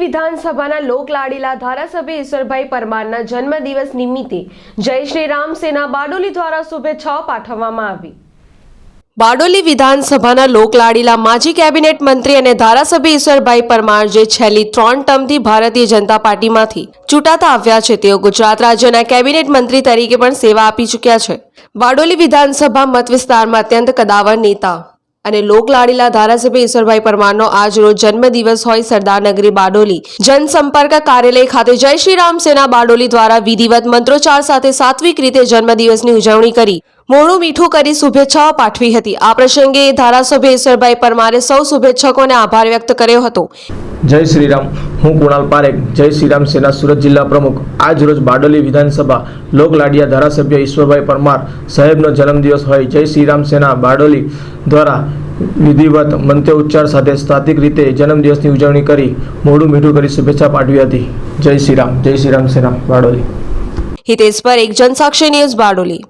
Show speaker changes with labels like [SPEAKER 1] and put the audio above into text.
[SPEAKER 1] વિધાનસભાના લોકલાડીલા ધારાસભ્ય ઈશ્વરભાઈ પરમારના જન્મદિવસ નિમિત્તે જય શ્રી રામ સેના બારડોલી દ્વારા શુભેચ્છાઓ પાઠવવામાં આવી. બારડોલી વિધાનસભાના લોકલાડીલા માજી કેબિનેટ મંત્રી અને ધારાસભ્ય ઈશ્વરભાઈ પરમાર જે છેલ્લી ત્રણ ટર્મથી ભારતીય જનતા પાર્ટીમાંથી ચૂંટાતા આવ્યા છે, તેઓ ગુજરાત રાજ્યના કેબિનેટ મંત્રી તરીકે પણ સેવા આપી ચૂક્યા છે. બારડોલી વિધાનસભા મત વિસ્તારમાં અત્યંત કદાવર નેતા અને લોકલાડીલા ધારાસભ્ય ઈશ્વરભાઈ પરમારનો આજ રોજ જન્મદિવસ હોય સરદારનગરી બારડોલી. જનસંપર્ક કાર્યાલય ખાતે જય શ્રી રામ સેના બારડોલી દ્વારા વિધિવત મંત્રોચ્ચાર સાથે સાત્વિક રીતે જન્મદિવસની ઉજવણી કરી. મોડું મીઠું કરી શુભેચ્છાઓ પાઠવી હતી. આ પ્રસંગે ધારાસભ્ય ઈશ્વરભાઈ પરમારે સૌ શુભેચ્છકોને આભાર વ્યક્ત કર્યો હતો.
[SPEAKER 2] જય શ્રીરામ. હું કુણાલ પારેખ. જય શ્રીરામ સેના સુરત જિલ્લા પ્રમુખ. આજ રોજ બારડોલી વિધાનસભા લોકલાડિયા ધારાસભ્ય ઈશ્વરભાઈ પરમાર સાહેબનો જન્મદિવસ હોય. જય શ્રીરામ સેના બારડોલી દ્વારા વિધિવત મંત્ર ઉચ્ચાર સાથે સ્થાતિક રીતે જન્મદિવસની ઉજવણી કરી મોડું મીઠું કરી શુભેચ્છા પાઠવી હતી. જય શ્રીરામ. જય શ્રીરામ સેના બારડોલી.
[SPEAKER 1] હિતેશ પર એક જનસાક્ષી ન્યૂઝ બારડોલી.